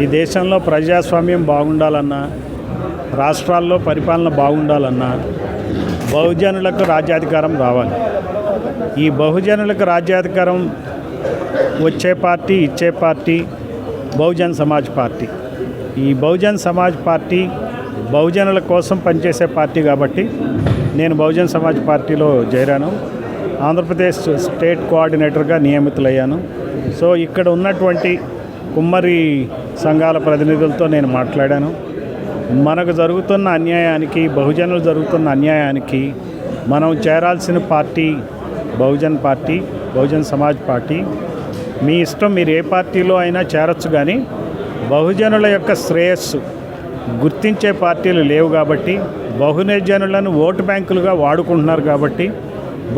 ఈ దేశంలో ప్రజాస్వామ్యం బాగుండాలన్నా రాష్ట్రాల్లో పరిపాలన బాగుండాలన్నా బహుజనులకు రాజ్యాధికారం రావాలి. ఈ బహుజనులకు రాజ్యాధికారం వచ్చే పార్టీ ఇచ్చే పార్టీ బహుజన్ సమాజ్ పార్టీ. ఈ బహుజన్ సమాజ్ పార్టీ బహుజనుల కోసం పనిచేసే పార్టీ కాబట్టి నేను బహుజన్ సమాజ్ పార్టీలో చేరాను. ఆంధ్రప్రదేశ్ స్టేట్ కోఆర్డినేటర్గా నియమితులయ్యాను. సో ఇక్కడ ఉన్నటువంటి కుమ్మరి సంఘాల ప్రతినిధులతో నేను మాట్లాడాను. మనకు జరుగుతున్న అన్యాయానికి బహుజనులు జరుగుతున్న అన్యాయానికి మనం చేరాల్సిన party Bahujan party Bahujan Samaj party. మీ ఇష్టం మీరు ఏ పార్టీలో అయినా చేరొచ్చు కానీ బహుజనుల యొక్క శ్రేయస్సు గుర్తించే పార్టీలు లేవు కాబట్టి బహుజనులను ఓటు బ్యాంకులుగా వాడుకుంటున్నారు కాబట్టి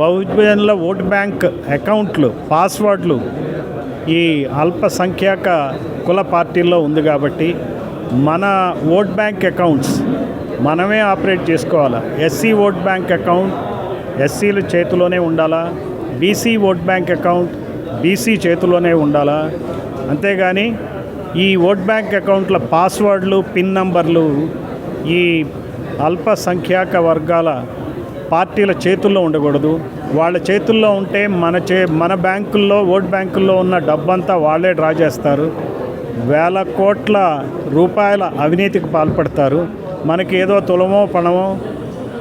బహుజనుల ఓటు బ్యాంక్ అకౌంట్లు పాస్వర్డ్లు ఈ అల్పసంఖ్యాక కుల పార్టీల్లో ఉంది కాబట్టి మన ఓట్ బ్యాంక్ అకౌంట్స్ మనమే ఆపరేట్ చేసుకోవాలా? ఎస్సీ ఓట్ బ్యాంక్ అకౌంట్ ఎస్సీల చేతిలోనే ఉండాలా? BC vote bank account BC చేతిలోనే ఉండాలా? అంతేగాని ఈ ఓట్ బ్యాంక్ అకౌంట్ల పాస్వర్డ్లు పిన్ నంబర్లు ఈ అల్పసంఖ్యాక వర్గాల పార్టీల చేతుల్లో ఉండకూడదు. వాళ్ళ చేతుల్లో ఉంటే మన చే మన బ్యాంకుల్లో ఓట్ బ్యాంకుల్లో ఉన్న డబ్బంతా వాళ్ళే డ్రా చేస్తారు. వేల కోట్ల రూపాయల అవినీతికి పాల్పడతారు. మనకి ఏదో తులమో పణమో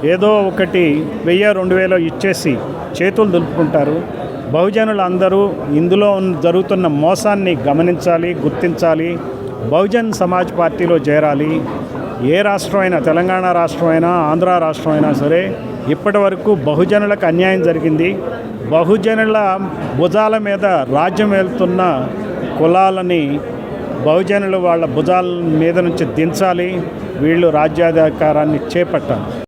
ఏదో ఒకటి వెయ్యి రెండు వేలో ఇచ్చేసి చేతులు దులుపుకుంటారు. బహుజనులు అందరూ ఇందులో జరుగుతున్న మోసాన్ని గమనించాలి గుర్తించాలి. బహుజన్ సమాజ్ పార్టీలో చేరాలి. ఏ రాష్ట్రమైనా తెలంగాణ రాష్ట్రమైనా ఆంధ్ర రాష్ట్రమైనా సరే ఇప్పటి వరకు బహుజనులకు అన్యాయం జరిగింది. బహుజనుల భుజాల మీద రాజ్యం వెళ్తున్న కులాలని బహుజనులు వాళ్ళ భుజాల మీద నుంచి దించాలి. వీళ్ళు రాజ్యాధికారాన్ని చేపట్టాలి.